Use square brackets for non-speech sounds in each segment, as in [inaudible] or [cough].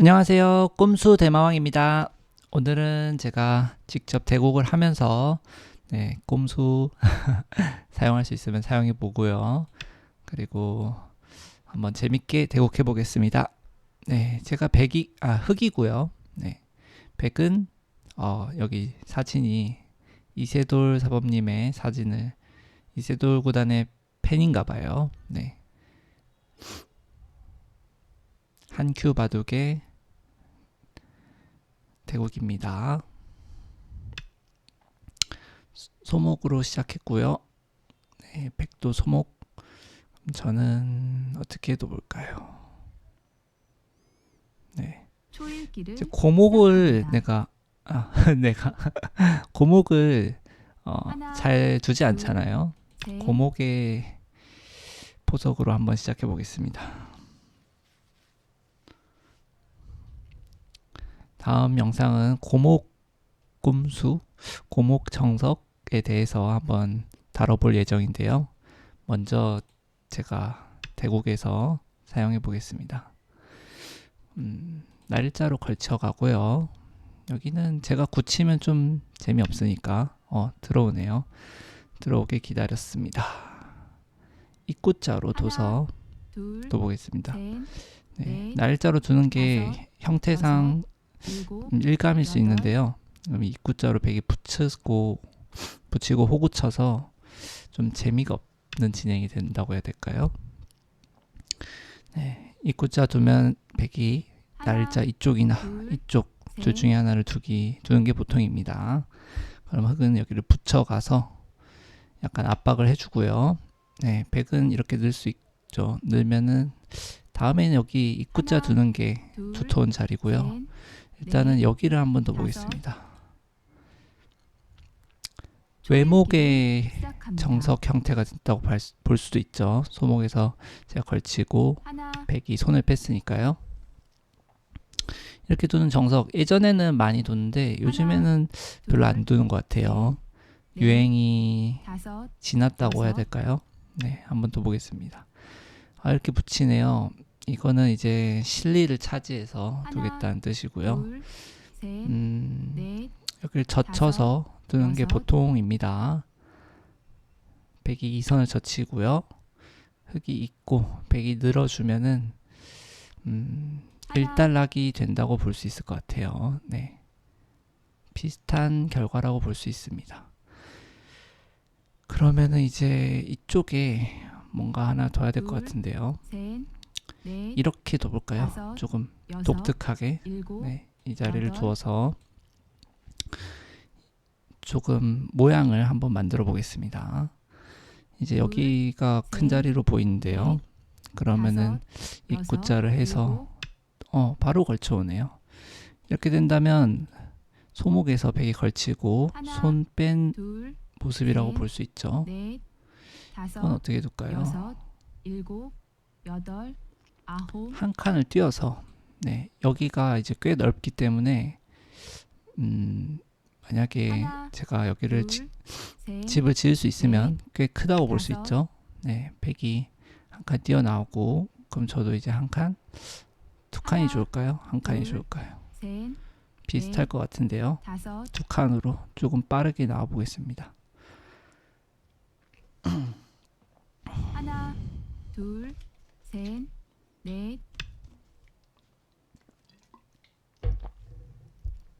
안녕하세요. 꼼수 대마왕입니다. 오늘은 제가 직접 대곡을 하면서 네, 꼼수 [laughs] 사용할 수 있으면 사용해 보고요. 그리고 한번 재밌게 대곡해 보겠습니다. 네, 제가 백이 아 흑이고요. 네, 백은 어, 여기 사진이 이세돌 사범님의 사진을 이세돌 구단의 팬인가 봐요. 네. 한큐 바둑의 대국입니다. 소목으로 시작했고요. 네, 백도 소목. 저는 어떻게 해도 볼까요? 네. 이제 고목을. 내가 아, [laughs] 내가 [laughs] 고목을 어, 하나, 잘 두지 않잖아요. 셋, 고목의 포석으로 한번 시작해 보겠습니다. 다음 영상은 고목 꿈수, 고목 정석에 대해서 한번 다뤄볼 예정인데요. 먼저 제가 대국에서 사용해 보겠습니다. 음, 날짜로 걸쳐 가고요. 여기는 제가 굳히면 좀 재미없으니까 어, 들어오네요. 들어오게 기다렸습니다. 입구자로 둬서 둘, 또 보겠습니다. 셋, 네, 넷, 날짜로 두는 게 형태상 음, 일감일 수 있는데요. 그럼 입구자로 베개 붙이고 붙이고 호구 쳐서 좀 재미가 없는 진행이 된다고 해야 될까요? 네, 입구자 두면 백이 날짜 이쪽이나 둘, 이쪽 셋, 둘 중에 하나를 두기 두는 게 보통입니다. 그럼 흑은 여기를 붙여가서 약간 압박을 해주고요. 네, 백은 이렇게 넣을 수 있죠. 넣으면은 다음에는 여기 입구자 두는 게 둘, 두터운 자리고요. 셋, 일단은 넷, 여기를 한번 더 다섯, 보겠습니다. 외목의 시작합니다. 정석 형태가 있다고 발- 볼 수도 있죠. 소목에서 제가 걸치고 하나, 백이 손을 뺐으니까요. 이렇게 두는 정석 예전에는 많이 뒀는데 요즘에는 별로 안 두는 것 같아요. 넷, 유행이 다섯, 지났다고 해야 여섯. 될까요? 네, 한번 더 보겠습니다. 아, 이렇게 붙이네요. 이거는 이제 실리를 차지해서 하나, 두겠다는 뜻이고요. 둘, 셋, 음, 넷, 여기를 젖혀서 두는 게 여섯. 보통입니다. 백이 이선을 젖히고요. 흙이 있고 백이 늘어주면은 음, 하나, 일단락이 된다고 볼 수 있을 것 같아요. 네. 비슷한 결과라고 볼 수 있습니다. 그러면은 이제 이쪽에 뭔가 하나 둬야 될것 둘, 같은데요. 셋, 넷, 이렇게 둬볼까요? 다섯, 조금 여섯, 독특하게. 일곱, 네, 이 자리를 여덟. 두어서 조금 모양을 한번 만들어 보겠습니다. 이제 둘, 여기가 큰 셋, 자리로 보이는데요. 넷, 그러면은 다섯, 입구자를 여섯, 해서 일곱, 어 바로 걸쳐 오네요. 이렇게 된다면 소목에서 베개 걸치고 손뺀 둘, 모습이라고 셋, 볼수 있죠. 넷, 다섯, 어떻게 둘까요? 여섯, 일곱, 여덟, 아홉, 한 칸을 띄어서 네 여기가 이제 꽤 넓기 때문에 음 만약에 하나, 제가 여기를 둘, 지- 셋, 집을 지을 수 있으면 꽤 크다고 볼 수. 있죠. 네, 백이 한칸 띄어 나오고 그럼 저도 이제 한 칸, 두 칸이 하나, 좋을까요? 한 칸이 둘, 좋을까요? 셋, 비슷할 것 같은데요. 다섯, 두 칸으로 조금 빠르게 나와 보겠습니다. 하나, 둘, 셋, 넷,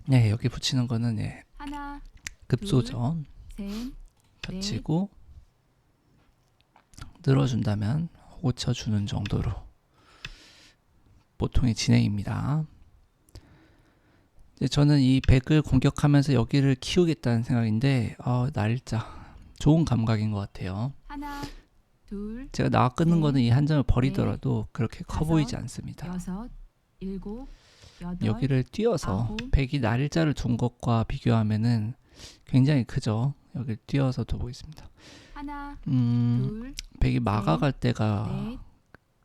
네, 여기 붙이는 거는 네, 하나, 급소전 셋, 펼치고 늘어준다면 호쳐 주는 정도로 보통의 진행입니다. 이제 저는 이 백을 공격하면서 여기를 키우겠다는 생각인데 어, 날짜 좋은 감각인 것 같아요. 하나, 둘, 제가 나와 끊는 셋, 거는 이 한 점을 버리더라도 그렇게 커 다섯, 보이지 않습니다. 여섯, 일곱, 여덟, 여기를 띄어서 아홉. 백이 날짜를 둔 것과 비교하면은 굉장히 크죠. 여기를 띄어서 둬보겠습니다. 하나, 음, 둘, 백이 막아갈 때가 넷,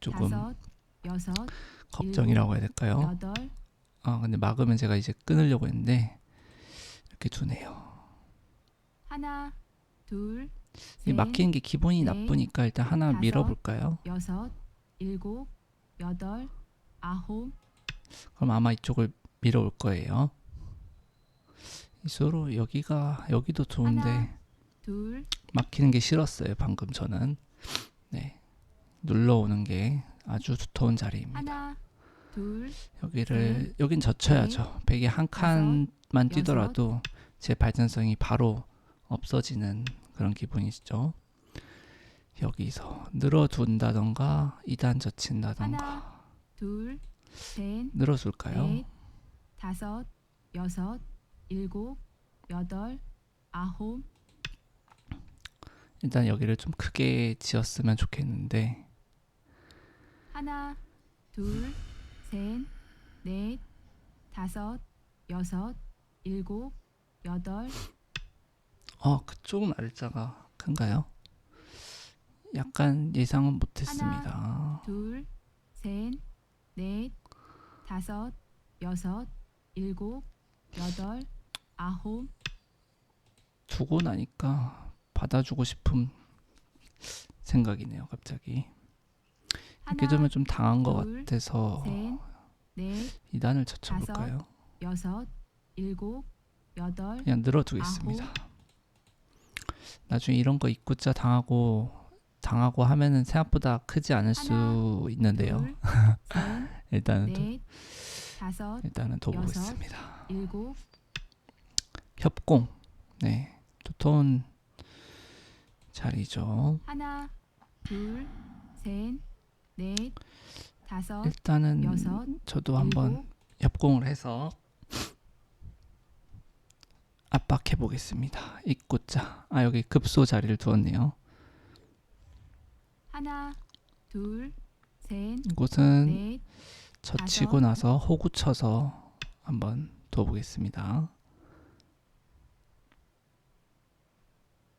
조금 다섯, 여섯, 걱정이라고 해야 될까요? 여덟, 아 근데 막으면 제가 이제 끊으려고 했는데 이렇게 두네요. 하나, 둘, 이 셋, 막히는 게 기분이 넷, 나쁘니까 일단 하나 다섯. 밀어볼까요? 여섯, 일곱, 여덟, 아홉, 그럼 아마 이쪽을 밀어올 거예요. 서로 여기가 여기도 좋은데 하나, 둘, 막히는 게 싫었어요. 방금 저는 네 눌러오는 게 아주 두터운 자리입니다. 하나, 둘, 여기를 여긴 젖혀야죠. 백이 한 칸만 여섯, 뛰더라도 제 발전성이 바로 없어지는 그런 기분이시죠. 여기서 늘어둔다던가 이단 젖힌다던가 하나, 둘, 셋, 늘어줄까요? 넷, 다섯, 여섯, 일곱, 여덟, 아홉, 일단 여기를 좀 크게 지었으면 좋겠는데 하나, 둘, 셋, 넷, 다섯, 여섯, 일곱, 여덟, 어 그쪽은 알자가 큰가요? 약간 예상은 못했습니다. 둘, 셋, 넷, 다섯, 여섯, 일곱, 여덟, 아홉, 두고 나니까 받아주고 싶은 생각이네요. 갑자기 이렇게 되면 좀 당한 것 둘, 같아서 셋, 넷, 이 단을 젖혀볼까요? 여섯, 일곱, 여덟, 그냥 늘어두겠습니다. 나중에 이런 거 입구자 당하고 당하고 하면은 생각보다 크지 않을 수 하나, 있는데요. 둘, [laughs] 셋, 일단은 도, 넷, 다섯, 일단은 둬 여섯, 보겠습니다. 일곱, 협공, 네, 두터운 자리죠. 하나, 둘, 셋, 넷, 다섯, 일단은 여섯, 저도 한번 일곱, 협공을 해서 압박해 보겠습니다. 입구자, 아 여기 급소 자리를 두었네요. 하나, 둘, 셋, 이곳은 넷, 젖히고. 나서 호구 쳐서 한번 둬보겠습니다.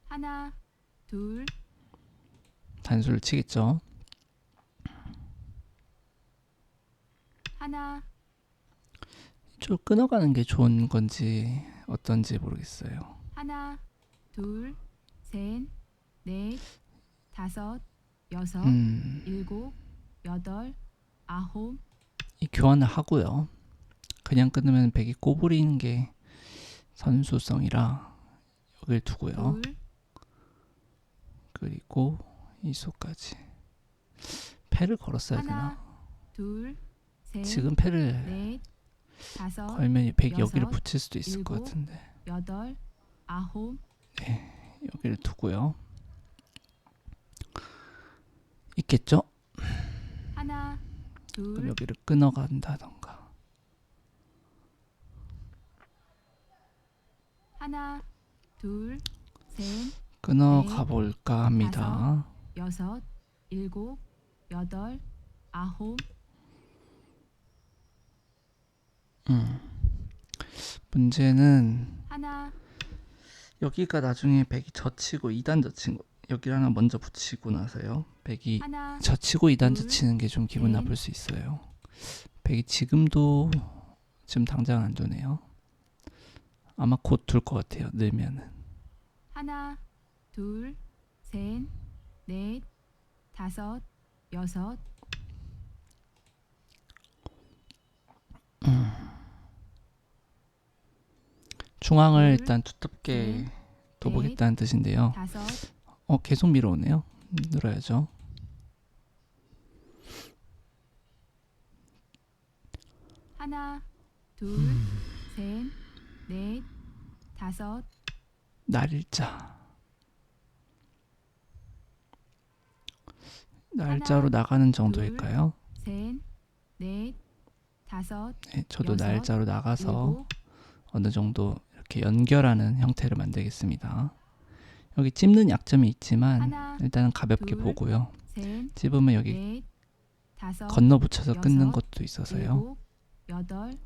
하나, 둘, 단수를 치겠죠. 하나, 이쪽 끊어가는 게 좋은 건지 어떤지 모르겠어요. 하나, 둘, 셋, 넷, 다섯, 여섯, 음, 일곱, 여덟, 아홉, 이 교환을 하고요. 그냥 끊으면 백이 꼬부리는 게 선수성이라 여길 두고요. 둘, 그리고 이소까지 패를 걸었어야 되나? 하나, 둘, 셋, 지금 패를 넷, 다섯, 이 백이 여기를 여섯, 붙일 수도 있을 것 일곱, 같은데 여덟, 아홉, 여기를 두고요. 있겠죠? 하나, 그럼 둘, 여기를 끊어간다던가 하나, 둘, 셋, 끊어가 네, 볼까 합니다. 여섯, 일곱, 여덟, 아홉, 문제는 하나, 여기가 나중에 백이 젖히고 2단 젖힌 거 여기를 하나 먼저 붙이고 나서요. 백이 하나, 젖히고 2단 둘, 젖히는 게 좀 기분 셋. 나쁠 수 있어요. 백이 지금도 지금 당장 안 두네요. 아마 곧 둘 것 같아요. 늘면은 하나, 둘, 셋, 넷, 다섯, 여섯, 중앙을 둘, 일단 두텁게 셋, 둬보겠다는 뜻인데요. 다섯, 어 계속 밀어오네요. 늘어야죠. 하나, 둘, 음. 셋, 넷, 다섯, 날짜 날짜로 나가는 정도일까요? 셋, 넷, 다섯, 네, 저도 여섯, 날짜로 나가서 일곱, 어느 정도 이렇게 연결하는 형태를 만들겠습니다. 여기 찝는 약점이 있지만 하나, 일단은 가볍게 둘, 보고요. 셋, 찝으면 여기 넷, 다섯, 건너 붙여서 끊는 것도 있어서요. 일곱, 여덟,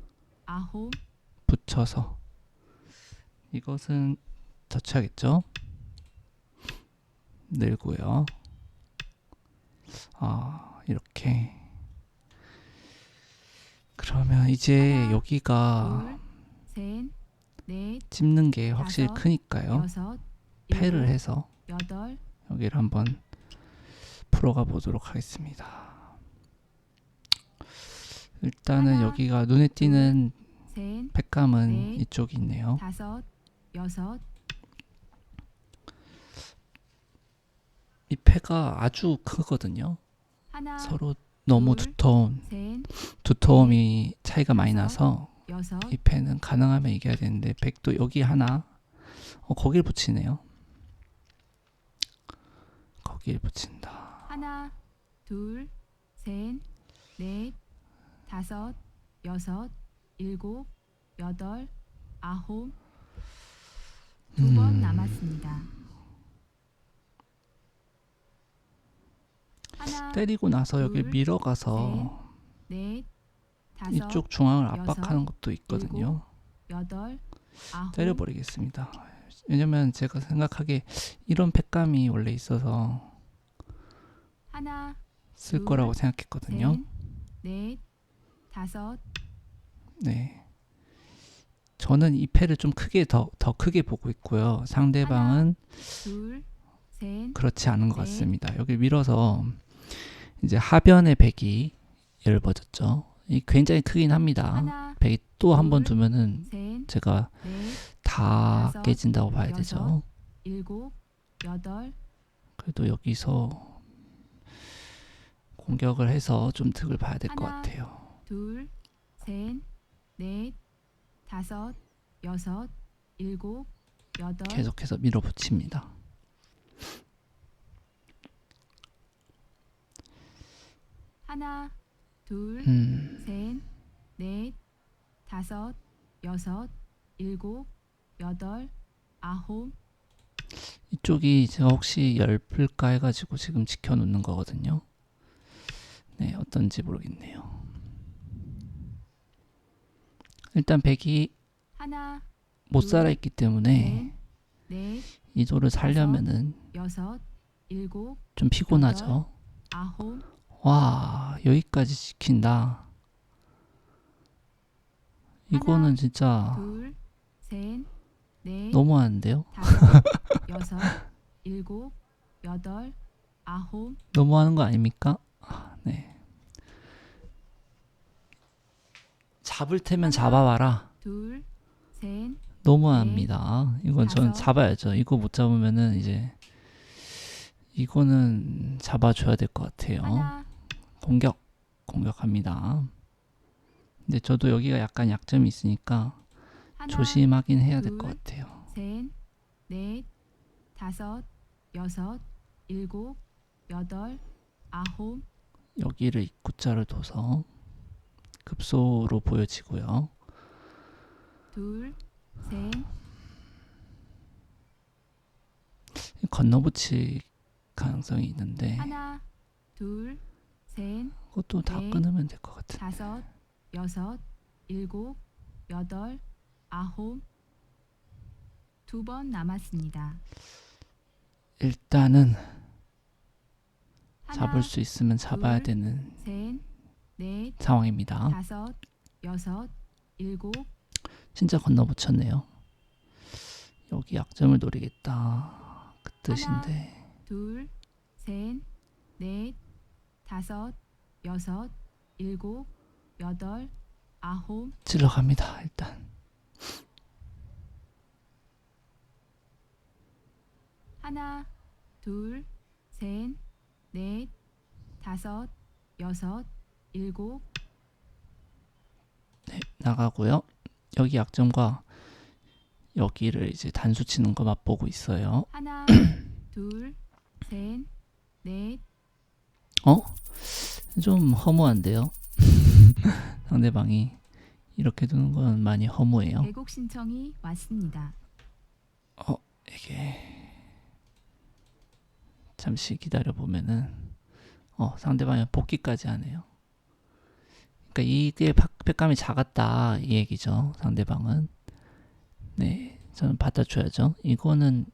아홉, 붙여서 이것은 젖혀야겠죠? 늘고요. 아 이렇게 그러면 이제 하나, 여기가 둘, 셋, 넷, 찝는 게 확실히 다섯, 크니까요. 여섯, 패를 일곱, 해서 여덟, 여기를 한번 풀어가 보도록 하겠습니다. 일단은 하나, 여기가 눈에 띄는 셋, 백감은 넷, 이쪽이 있네요. 다섯, 여섯, 이 패가 아주 크거든요. 하나, 서로 너무 둘, 두터운 셋, 두터움이 차이가 많이 나서 이 패는 가능하면 이겨야 되는데 백도 여기 하나 어, 거길 붙이네요. 거길 붙인다. 하나, 둘, 셋, 넷, 다섯, 여섯, 일곱, 여덟, 아홉. 두번 음. 남았습니다. 하나, 때리고 나서 여기 둘, 밀어가서 넷, 다섯, 이쪽 중앙을 압박하는 것도 있거든요. 여덟, 아홉. 때려버리겠습니다. 왜냐면 제가 생각하기에 이런 팩감이 원래 있어서 하나, 쓸 둘, 거라고 생각했거든요. 셋, 넷, 다섯, 네. 저는 이 패를 좀 크게 더, 더 크게 보고 있고요. 상대방은 둘, 셋, 그렇지 않은 것 넷. 같습니다. 여기 밀어서 이제 하변의 백이 열어버졌죠. 이 굉장히 크긴 합니다. 하나, 백이 또 한번 둘, 두면은 셋, 제가 넷, 다 깨진다고 봐야. 되죠. 그래도 여기서 공격을 해서 좀 득을 봐야 될 것 같아요. 둘, 셋, 넷, 다섯, 여섯, 일곱, 여덟, 계속해서 밀어붙입니다. 하나, 둘, 음, 셋, 넷, 다섯, 여섯, 일곱, 여덟, 아홉, 이쪽이 제가 혹시 열풀까 해가지고 지금 지켜놓는 거거든요. 네, 어떤지 모르겠네요. 일단 백이 하나, 못 둘, 살아있기 때문에 셋, 넷, 이 돌을 살려면은 여섯, 일곱, 좀 피곤하죠. 아홉, 와, 여기까지 지킨다. 이거는 진짜 둘, 셋, 넷, 너무하는데요? 다섯, 여섯, [laughs] 일곱, 여덟, 아홉, 너무하는 거 아닙니까? 아, 네. 잡을 테면 잡아봐라. 둘, 셋, 너무합니다. 이건 전 다섯. 잡아야죠. 이거 못 잡으면은 이제 이거는 잡아줘야 될 것 같아요. 하나, 공격, 공격합니다. 근데 저도 여기가 약간 약점이 있으니까 하나, 조심하긴 해야 될 둘, 것 같아요. 셋, 넷, 다섯, 여섯, 일곱, 여덟, 아홉, 여기를 입구자를 둬서 급소로 보여지고요. 둘, 셋, 건너붙일 가능성이 있는데 하나, 둘, 셋, 그것도 다 넷, 끊으면 될 것 같은데. 다섯, 여섯, 일곱, 여덟, 아홉. 두 번 남았습니다. 일단은 하나, 잡을 수 있으면 잡아야 둘, 되는 셋, 넷, 상황입니다. 다섯, 여섯, 일곱, 진짜 건너붙였네요. 여기 약점을 노리겠다. 그 뜻인데 둘, 셋, 넷, 다섯, 여섯, 일곱, 여덟, 아홉, 찔러 갑니다. 일단 하나, 둘, 셋, 넷, 다섯, 여섯, 일곱, 네, 나가고요. 여기 약점과 여기를 이제 단수 치는 거 맛보고 있어요. 하나, [coughs] 둘, 셋, 넷, 어? 좀 허무한데요. [laughs] 상대방이 이렇게 두는 건 많이 허무해요. 애곡 신청이 왔습니다. 어, 이게 잠시 기다려 보면은 어, 상대방이 복귀까지 하네요. 그러니까 이게 박- 팩감이 작았다 이 얘기죠. 상대방은 네, 저는 받아줘야죠. 이거는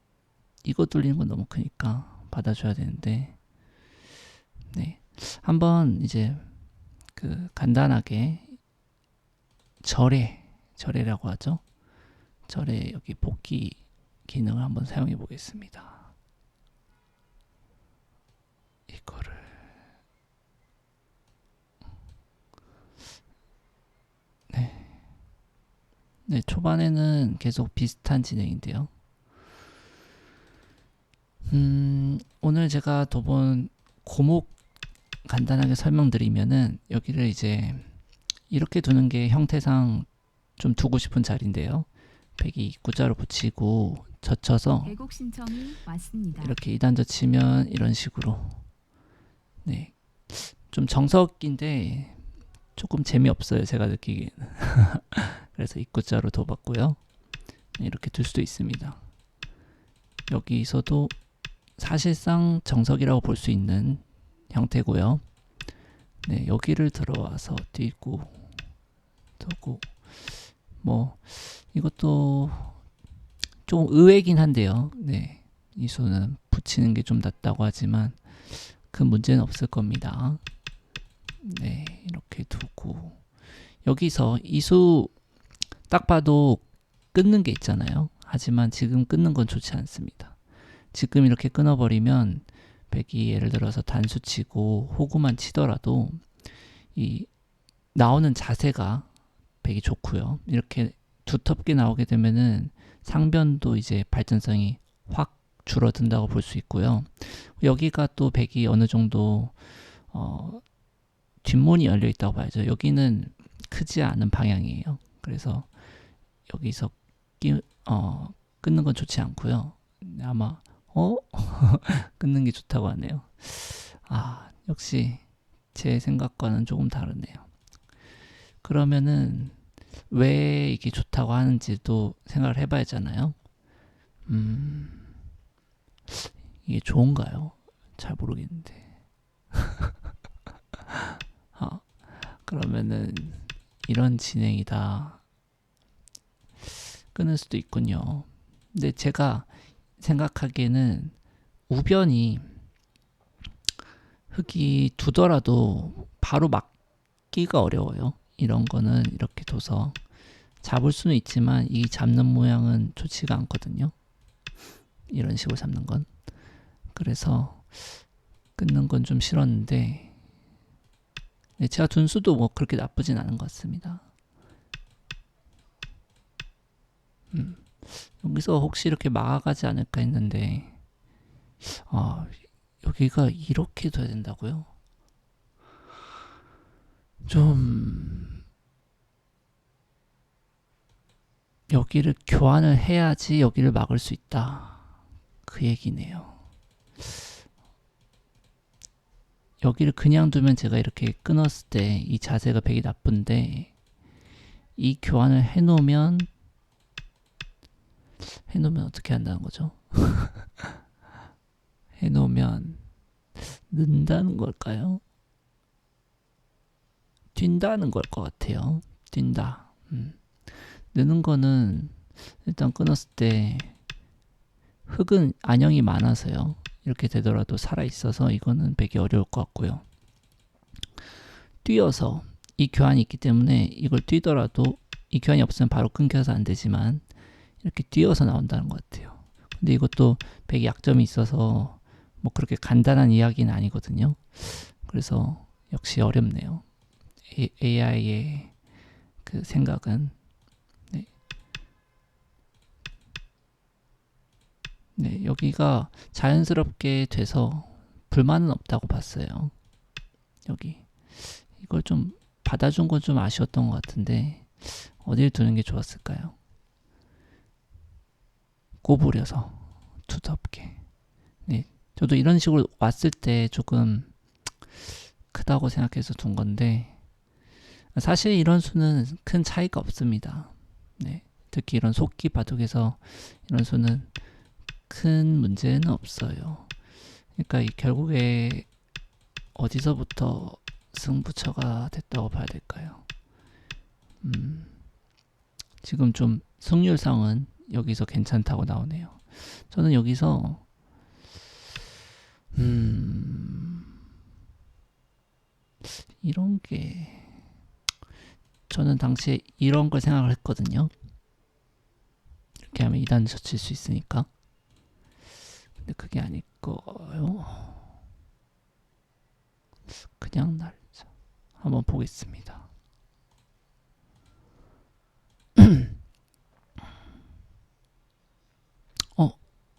이거 뚫리는 건 너무 크니까 받아줘야 되는데 네, 한번 이제 그 간단하게 절에 절에라고 하죠. 절에 여기 복귀 기능을 한번 사용해 보겠습니다. 이거를 네, 초반에는 계속 비슷한 진행인데요. 음, 오늘 제가 도본 고목 간단하게 설명드리면은 여기를 이제 이렇게 두는 게 형태상 좀 두고 싶은 자리인데요. 백이 입구자로 붙이고 젖혀서. 이렇게 2단 젖히면 이런 식으로 네. 좀 정석인데 조금 재미없어요. 제가 느끼기에는. [laughs] 그래서 입구자로 둬봤고요. 네, 이렇게 둘 수도 있습니다. 여기서도 사실상 정석이라고 볼 수 있는 형태고요. 네, 여기를 들어와서 뛰고 두고 뭐 이것도 좀 의외긴 한데요. 네, 이 수는 붙이는 게 좀 낫다고 하지만 큰 문제는 없을 겁니다. 네, 이렇게 두고 여기서 이수 딱 봐도 끊는 게 있잖아요. 하지만 지금 끊는 건 좋지 않습니다. 지금 이렇게 끊어버리면 백이 예를 들어서 단수 치고 호구만 치더라도 이 나오는 자세가 백이 좋고요. 이렇게 두텁게 나오게 되면은 상변도 이제 발전성이 확 줄어든다고 볼 수 있고요. 여기가 또 백이 어느 정도 어, 뒷문이 열려 있다고 봐야죠. 여기는 크지 않은 방향이에요. 그래서 여기서 끼, 어, 끊는 건 좋지 않고요. 아마 어 [laughs] 끊는 게 좋다고 하네요. 아 역시 제 생각과는 조금 다르네요. 그러면은 왜 이게 좋다고 하는지도 생각을 해봐야 잖아요. 음 이게 좋은가요? 잘 모르겠는데. 아, [laughs] 그러면은 이런 진행이다. 끊을 수도 있군요. 근데 제가 생각하기에는 우변이 흙이 두더라도 바로 막기가 어려워요. 이런 거는 이렇게 둬서 잡을 수는 있지만 이 잡는 모양은 좋지가 않거든요. 이런 식으로 잡는 건. 그래서 끊는 건 좀 싫었는데 네, 제가 둔 수도 뭐 그렇게 나쁘진 않은 것 같습니다. 음, 여기서 혹시 이렇게 막아가지 않을까 했는데 아, 여기가 이렇게 돼야 된다고요? 좀 여기를 교환을 해야지 여기를 막을 수 있다. 그 얘기네요. 여기를 그냥 두면 제가 이렇게 끊었을 때 이 자세가 되게 나쁜데 이 교환을 해놓으면 해놓으면 어떻게 한다는 거죠? [laughs] 해놓으면 는다는 걸까요? 뛴다는 걸 것 같아요. 뛴다. 음. 느는 거는 일단 끊었을 때 흙은 안형이 많아서요. 이렇게 되더라도 살아 있어서 이거는 배기 어려울 것 같고요. 뛰어서 이 교환이 있기 때문에 이걸 뛰더라도 이 교환이 없으면 바로 끊겨서 안 되지만 이렇게 뛰어서 나온다는 것 같아요. 근데 이것도 백이 약점이 있어서 뭐 그렇게 간단한 이야기는 아니거든요. 그래서 역시 어렵네요. AI의 그 생각은 네. 네, 여기가 자연스럽게 돼서 불만은 없다고 봤어요. 여기 이걸 좀 받아준 건 좀 아쉬웠던 것 같은데 어딜 두는 게 좋았을까요? 꼬부려서 두텁게. 네, 저도 이런 식으로 왔을 때 조금 크다고 생각해서 둔 건데 사실 이런 수는 큰 차이가 없습니다. 네, 특히 이런 속기 바둑에서 이런 수는 큰 문제는 없어요. 그러니까 이 결국에 어디서부터 승부처가 됐다고 봐야 될까요? 음, 지금 좀 승률상은 여기서 괜찮다고 나오네요. 저는 여기서 음, 이런 게 저는 당시에 이런 걸 생각을 했거든요. 이렇게 하면 2단 젖힐 수 있으니까. 근데 그게 아닐 거요. 그냥 날자. 한번 보겠습니다.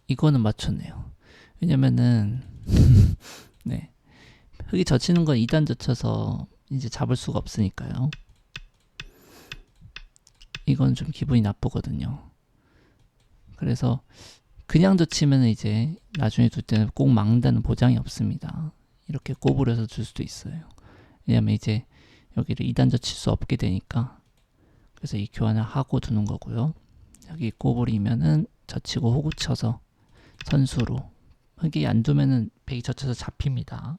이거는 맞췄네요. 왜냐면은 [laughs] 네 흙이 젖히는 건 2단 젖혀서 이제 잡을 수가 없으니까요. 이건 좀 기분이 나쁘거든요. 그래서 그냥 젖히면 이제 나중에 둘 때는 꼭 막는다는 보장이 없습니다. 이렇게 꼬부려서 줄 수도 있어요. 왜냐면 이제 여기를 2단 젖힐 수 없게 되니까 그래서 이 교환을 하고 두는 거고요. 여기 꼬부리면은 젖히고 호구 쳐서 선수로 흙이 안 두면은 백이 젖혀서 잡힙니다.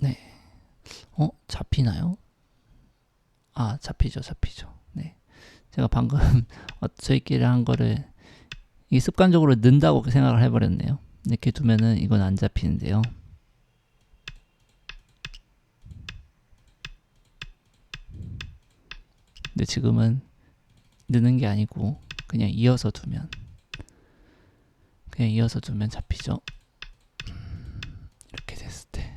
네. 어 잡히나요? 아 잡히죠 잡히죠. 네. 제가 방금 [laughs] 어, 저희끼리 한 거를 이게 습관적으로 는다고 생각을 해버렸네요. 이렇게 두면은 이건 안 잡히는데요. 근데 지금은 느는 게 아니고 그냥 이어서 두면 그냥 이어서 두면 잡히죠. 이렇게 됐을 때.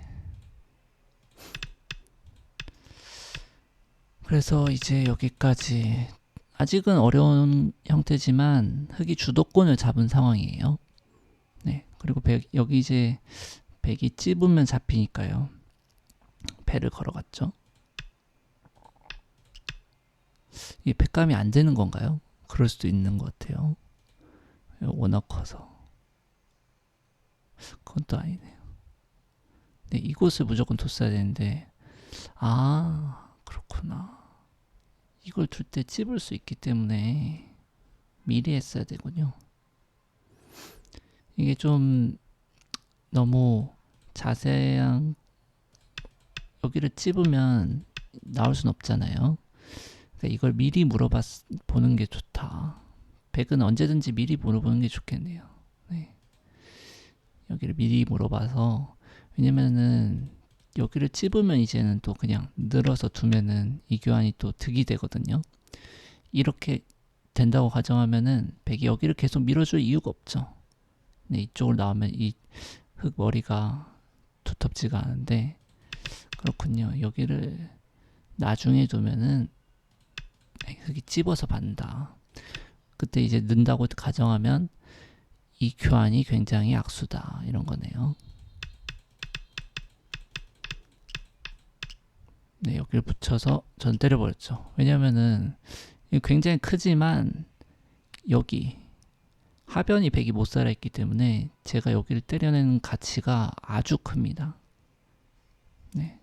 그래서 이제 여기까지 아직은 어려운 형태지만 흙이 주도권을 잡은 상황이에요. 네. 그리고 백, 여기 이제 백이 찝으면 잡히니까요. 배를 걸어갔죠. 이게 백감이 안 되는 건가요? 그럴 수도 있는 것 같아요. 워낙 커서. 그건 또 아니네요. 네, 이곳을 무조건 뒀어야 되는데, 아, 그렇구나. 이걸 둘 때 찝을 수 있기 때문에 미리 했어야 되군요. 이게 좀 너무 자세한 여기를 찝으면 나올 순 없잖아요. 그러니까 이걸 미리 물어봐 보는 게 좋다. 백은 언제든지 미리 물어보는 게 좋겠네요. 네. 여기를 미리 물어봐서 왜냐면은 여기를 찝으면 이제는 또 그냥 늘어서 두면은 이 교환이 또 득이 되거든요. 이렇게 된다고 가정하면은 백이 여기를 계속 밀어줄 이유가 없죠. 네, 이쪽으로 나오면 이 흙 머리가 두텁지가 않은데 그렇군요. 여기를 나중에 두면은 흙이 찝어서 받는다. 그때 이제 는다고 가정하면 이 교환이 굉장히 악수다 이런 거네요. 네, 여기를 붙여서 전 때려버렸죠. 왜냐면은 굉장히 크지만 여기 하변이 백이 못 살아있기 때문에 제가 여기를 때려내는 가치가 아주 큽니다. 네.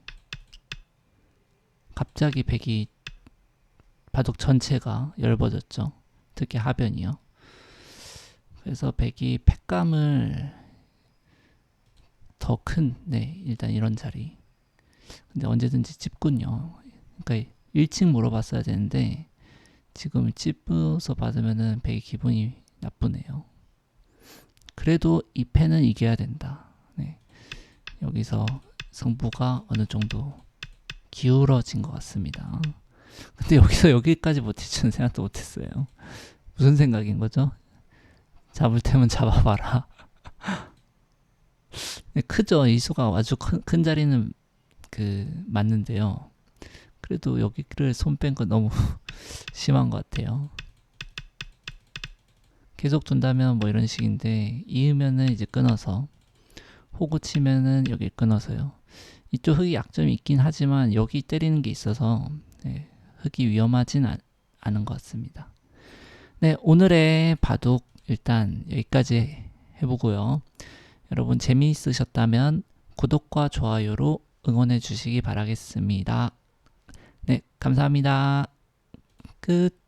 갑자기 백이 바둑 전체가 얇아졌죠. 특히 하변이요. 그래서 백이 팩감을 더 큰, 네, 일단 이런 자리. 근데 언제든지 찝군요. 그러니까 일찍 물어봤어야 되는데 지금 찝어서 받으면은 백이 기분이 나쁘네요. 그래도 이 패는 이겨야 된다. 네. 여기서 승부가 어느 정도 기울어진 것 같습니다. 근데 여기서 여기까지 못해주는 생각도 못했어요. 무슨 생각인 거죠? 잡을 테면 잡아봐라. 네, 크죠. 이 수가 아주 큰, 큰 자리는 그 맞는데요. 그래도 여기를 손뺀거 너무 [laughs] 심한 것 같아요. 계속 둔다면 뭐 이런 식인데 이으면은 이제 끊어서 호구 치면은 여기 끊어서요. 이쪽 흙이 약점이 있긴 하지만 여기 때리는 게 있어서 네, 흙이 위험하진 않, 않은 것 같습니다. 네, 오늘의 바둑 일단 여기까지 해보고요. 여러분 재미있으셨다면 구독과 좋아요로 응원해 주시기 바라겠습니다. 네, 감사합니다. 끝.